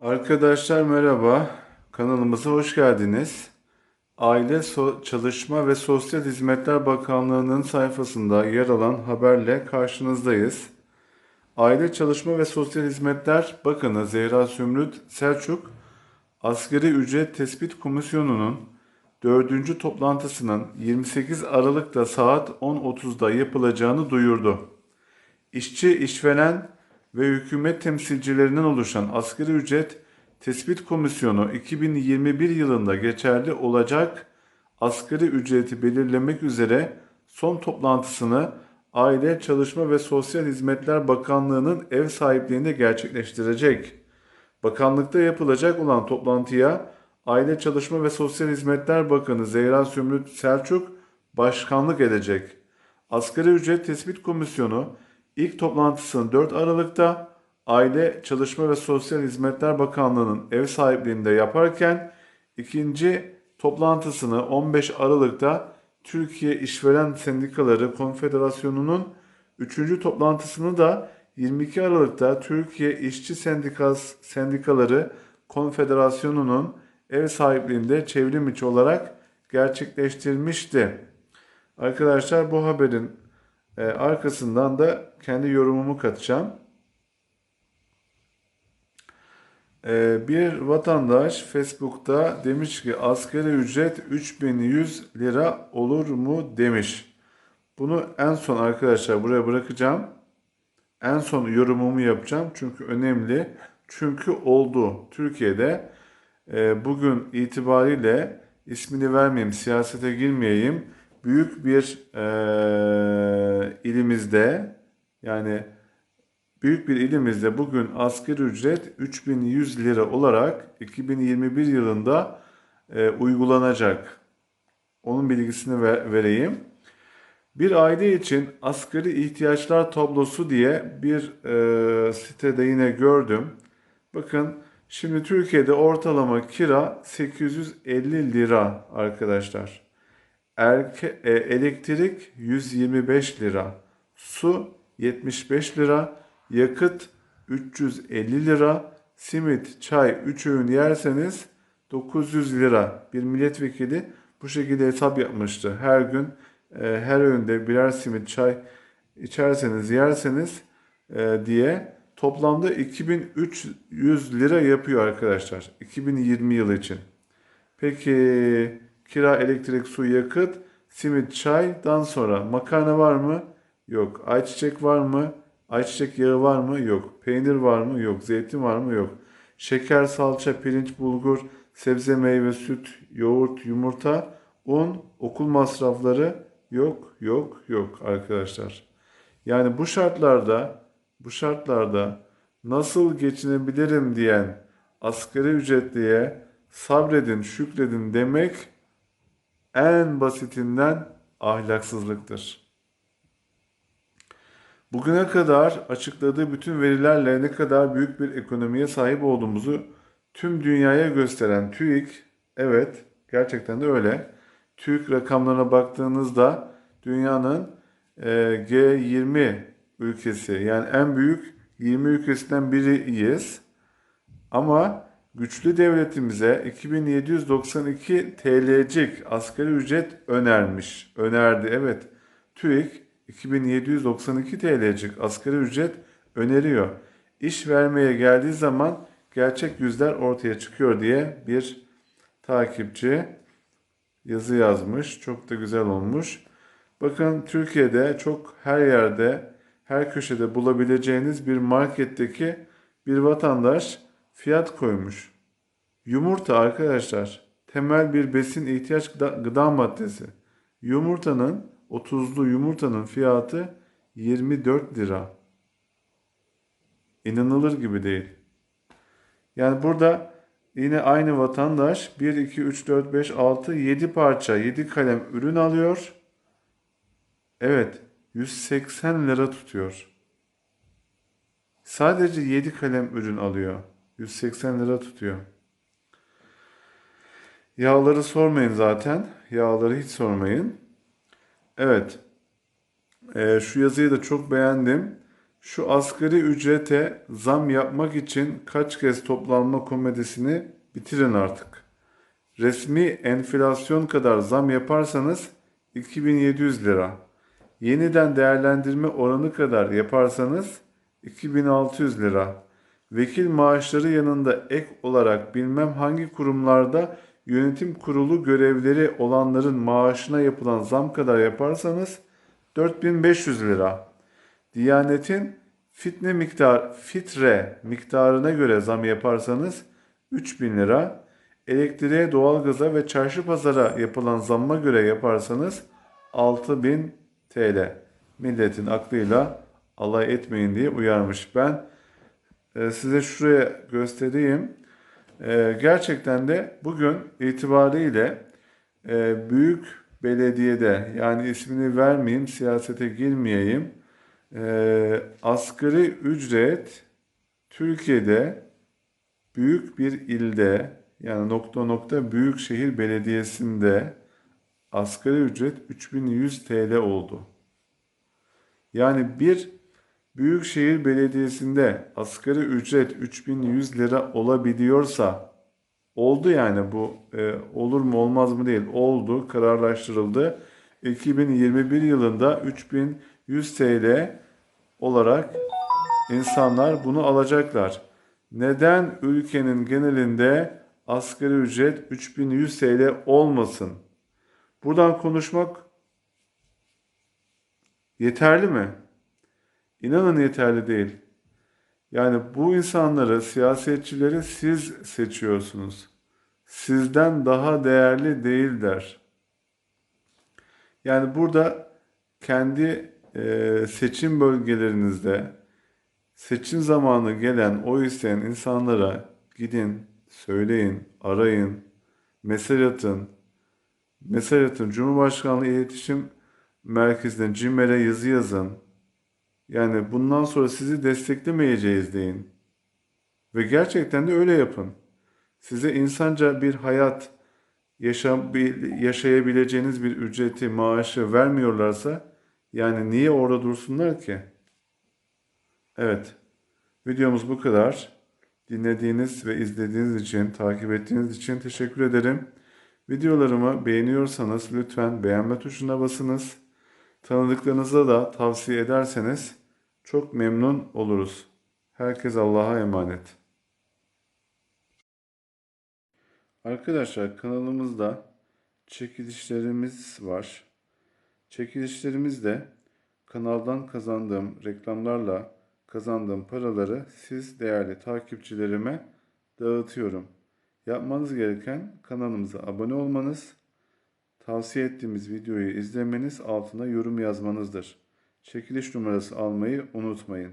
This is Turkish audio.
Arkadaşlar merhaba. Kanalımıza hoş geldiniz. Aile So- Çalışma ve Sosyal Hizmetler Bakanlığı'nın sayfasında yer alan haberle karşınızdayız. Aile Çalışma ve Sosyal Hizmetler Bakanı Zehra Sümrüt Selçuk, Asgari Ücret Tespit Komisyonu'nun 4. toplantısının 28 Aralık'ta saat 10.30'da yapılacağını duyurdu. İşçi, işveren ve hükümet temsilcilerinden oluşan Asgari Ücret Tespit Komisyonu 2021 yılında geçerli olacak asgari ücreti belirlemek üzere son toplantısını Aile, Çalışma ve Sosyal Hizmetler Bakanlığı'nın ev sahipliğinde gerçekleştirecek. Bakanlıkta yapılacak olan toplantıya Aile, Çalışma ve Sosyal Hizmetler Bakanı Zehra Sümrüt Selçuk başkanlık edecek. Asgari Ücret Tespit Komisyonu ilk toplantısını 4 Aralık'ta Aile, Çalışma ve Sosyal Hizmetler Bakanlığı'nın ev sahipliğinde yaparken ikinci toplantısını 15 Aralık'ta Türkiye İşveren Sendikaları Konfederasyonu'nun üçüncü toplantısını da 22 Aralık'ta Türkiye İşçi Sendikas, Sendikaları Konfederasyonu'nun ev sahipliğinde çevrim içi olarak gerçekleştirmişti. Arkadaşlar bu haberin e, arkasından da kendi yorumumu katacağım. E, bir vatandaş Facebook'ta demiş ki asgari ücret 3100 lira olur mu demiş. Bunu en son arkadaşlar buraya bırakacağım. En son yorumumu yapacağım çünkü önemli. Çünkü oldu. Türkiye'de e, bugün itibariyle ismini vermeyeyim, siyasete girmeyeyim. Büyük bir e, ilimizde yani büyük bir ilimizde bugün asgari ücret 3100 lira olarak 2021 yılında e, uygulanacak. Onun bilgisini ve- vereyim. Bir aile için asgari ihtiyaçlar tablosu diye bir e, sitede yine gördüm. Bakın şimdi Türkiye'de ortalama kira 850 lira arkadaşlar. Erke, e, elektrik 125 lira. Su 75 lira. Yakıt 350 lira. Simit, çay 3 öğün yerseniz 900 lira. Bir milletvekili bu şekilde hesap yapmıştı. Her gün e, her öğünde birer simit, çay içerseniz, yerseniz e, diye toplamda 2300 lira yapıyor arkadaşlar. 2020 yılı için. Peki kira, elektrik, su, yakıt, simit, çaydan sonra makarna var mı? Yok. Ayçiçek var mı? Ayçiçek yağı var mı? Yok. Peynir var mı? Yok. Zeytin var mı? Yok. Şeker, salça, pirinç, bulgur, sebze, meyve, süt, yoğurt, yumurta, un, okul masrafları yok, yok, yok arkadaşlar. Yani bu şartlarda, bu şartlarda nasıl geçinebilirim diyen asgari ücretliye sabredin, şükredin demek en basitinden ahlaksızlıktır. Bugüne kadar açıkladığı bütün verilerle ne kadar büyük bir ekonomiye sahip olduğumuzu tüm dünyaya gösteren TÜİK, evet gerçekten de öyle. TÜİK rakamlarına baktığınızda dünyanın e, G20 ülkesi yani en büyük 20 ülkesinden biriyiz. Ama güçlü devletimize 2792 TL'cik asgari ücret önermiş. Önerdi evet. TÜİK 2792 TL'cik asgari ücret öneriyor. İş vermeye geldiği zaman gerçek yüzler ortaya çıkıyor diye bir takipçi yazı yazmış. Çok da güzel olmuş. Bakın Türkiye'de çok her yerde, her köşede bulabileceğiniz bir marketteki bir vatandaş fiyat koymuş. Yumurta arkadaşlar temel bir besin ihtiyaç gıda, gıda maddesi. Yumurtanın o tuzlu yumurtanın fiyatı 24 lira. İnanılır gibi değil. Yani burada yine aynı vatandaş 1, 2, 3, 4, 5, 6, 7 parça, 7 kalem ürün alıyor. Evet 180 lira tutuyor. Sadece 7 kalem ürün alıyor. 180 lira tutuyor. Yağları sormayın zaten. Yağları hiç sormayın. Evet. Ee, şu yazıyı da çok beğendim. Şu asgari ücrete zam yapmak için kaç kez toplanma komedisini bitirin artık. Resmi enflasyon kadar zam yaparsanız 2700 lira. Yeniden değerlendirme oranı kadar yaparsanız 2600 lira. Vekil maaşları yanında ek olarak bilmem hangi kurumlarda yönetim kurulu görevleri olanların maaşına yapılan zam kadar yaparsanız 4500 lira. Diyanetin fitne miktar, fitre miktarına göre zam yaparsanız 3000 lira. Elektriğe, doğalgaza ve çarşı pazara yapılan zamma göre yaparsanız 6000 TL. Milletin aklıyla alay etmeyin diye uyarmış. Ben size şuraya göstereyim. E, gerçekten de bugün itibariyle e, büyük belediyede yani ismini vermeyeyim, siyasete girmeyeyim. E, asgari ücret Türkiye'de büyük bir ilde yani nokta nokta büyük şehir belediyesinde asgari ücret 3100 TL oldu. Yani bir büyükşehir belediyesinde asgari ücret 3100 lira olabiliyorsa oldu yani bu e, olur mu olmaz mı değil oldu kararlaştırıldı. 2021 yılında 3100 TL olarak insanlar bunu alacaklar. Neden ülkenin genelinde asgari ücret 3100 TL olmasın? Buradan konuşmak yeterli mi? İnanın yeterli değil. Yani bu insanları, siyasetçileri siz seçiyorsunuz. Sizden daha değerli değiller. Yani burada kendi e, seçim bölgelerinizde seçim zamanı gelen oy isteyen insanlara gidin, söyleyin, arayın, mesaj atın. Mesaj atın. Cumhurbaşkanlığı İletişim Merkezi'ne, CİMER'e yazı yazın. Yani bundan sonra sizi desteklemeyeceğiz deyin. Ve gerçekten de öyle yapın. Size insanca bir hayat yaşam, yaşayabileceğiniz bir ücreti, maaşı vermiyorlarsa yani niye orada dursunlar ki? Evet. Videomuz bu kadar. Dinlediğiniz ve izlediğiniz için, takip ettiğiniz için teşekkür ederim. Videolarımı beğeniyorsanız lütfen beğenme tuşuna basınız. Tanıdıklarınıza da tavsiye ederseniz çok memnun oluruz. Herkes Allah'a emanet. Arkadaşlar kanalımızda çekilişlerimiz var. Çekilişlerimizde kanaldan kazandığım reklamlarla kazandığım paraları siz değerli takipçilerime dağıtıyorum. Yapmanız gereken kanalımıza abone olmanız, tavsiye ettiğimiz videoyu izlemeniz, altına yorum yazmanızdır. Çekiliş numarası almayı unutmayın.